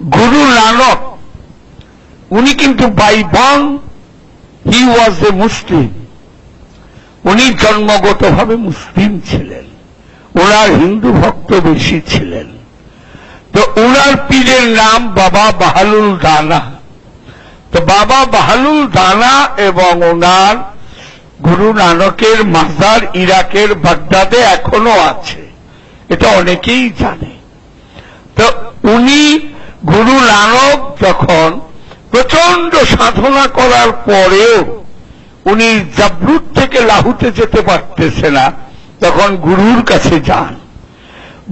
গুরু নানক, উনি কিন্তু by born হি ওয়াজ এ মুসলিম উনি জন্মগতভাবে মুসলিম ছিলেন। ওনার হিন্দু ভক্ত বেশি ছিলেন। তো ওনার পীরের নাম বাবা বাহালুল দানা। তো বাবা বাহালুল দানা এবং ওনার গুরু নানকের মাজার ইরাকের বাগদাদে এখনও আছে। এটা অনেকেই জানে। তো উনি গুরু নানক যখন প্রচণ্ড সাধনা করার পরেও উনি জাবরুদ থেকে লাহুতে যেতে পারতেছে না, তখন গুরুর কাছে যান।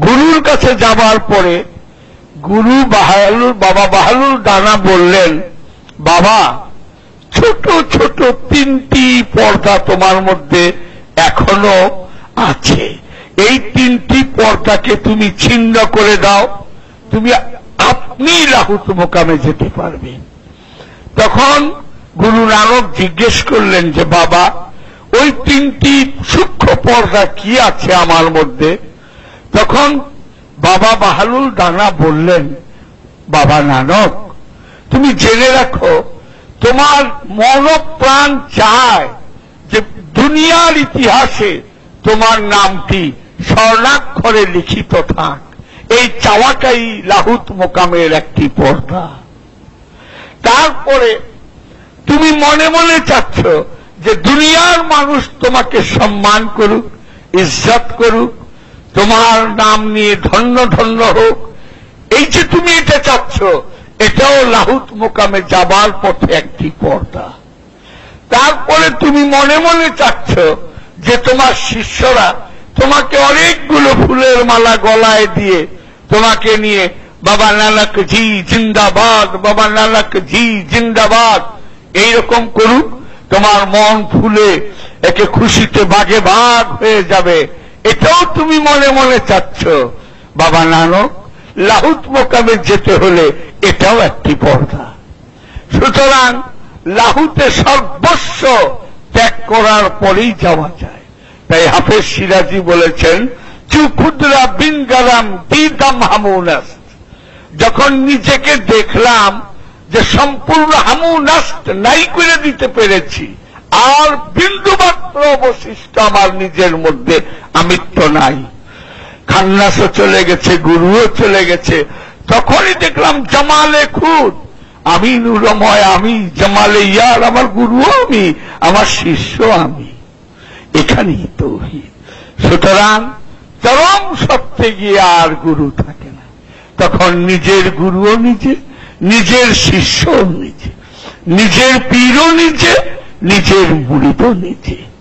গুরুর কাছে যাবার পরে গুরু বাহালুর, বাবা বাহালুর দানা বললেন, বাবা, ছোট ছোট তিনটি পর্দা তোমার মধ্যে এখনও আছে। এই তিনটি পর্দাকে তুমি ছিন্ন করে দাও। তুমি আপনি লাহুত মোকামে যেতে পারবে। তখন গুরু নানক জিজ্ঞেস করলেন যে, বাবা, ওই তিনটি সূক্ষ্ম পর্দা কি আছে আমার মধ্যে? তখন বাবা বাহালুল দানা বললেন, বাবা নানক, তুমি জেনে রাখো, তোমার মনপ্রাণ চায় যে দুনিয়ার ইতিহাসে তোমার নামটি স্বর্ণাক্ষরে লিখিত থাক। এই চাওয়াটাই লাহুত মোকামের একটি পর্দা। তারপরে তুমি মনে মনে চাচ্ছ যে দুনিয়ার মানুষ তোমাকে সম্মান করুক, ইজ্জত করুক, তোমার নাম নিয়ে ধন্য ধন্য হোক। এই যে তুমি এটা চাচ্ছ, এটাও লাহুত মোকামে যাবার পথে একটি পর্দা। তারপরে তুমি মনে মনে চাচ্ছ যে তোমার শিষ্যরা তোমাকে অনেকগুলো ফুলের মালা গলায় দিয়ে তোমাকে নিয়ে, বাবা নানক জি, জিন্দাবাদ, বাবা নানক জি, জিন্দাবাদ। এইরকম করুক, তোমার মন ফুলে, একে খুশিতে বাগে ভাগ হয়ে যাবে। এটাও তুমি মনে মনে চাচ্ছ। বাবা নানক, লাহুত মোকামে যেতে হলে এটাও একটি পর্দা। সুতরাং লাহুতে সর্বস্ব ত্যাগ করার পরেই যাওয়া যায়। তাই হাফেজ সিরাজি বলেছেন চুখুদ্রা বিন গারাম দিদাম হামুনাস্ত। যখন নিজেকে দেখলাম যে সম্পূর্ণ হামুনাস্ত নাই করে দিতে পেরেছি, আর বিন্দুমাত্র অবশিষ্ট আমার নিজের মধ্যে আমিত্ব নাই। খান্নাসও চলে গেছে, গুরুও চলে গেছে। তখনই দেখলাম জামালে খুদ আমি নুরময় আমি, জামালে ইয়ার আমার গুরুও আমি, আমার শিষ্য আমি। এখানেই তৌহিদ। সুতরাং চরম সত্যে গিয়ে আর গুরু থাকে না। তখন নিজের গুরুও নিজে, নিজের শিষ্যও নিজে, নিজের পীরও নিজে, নিজের মুড়িদও নিজে।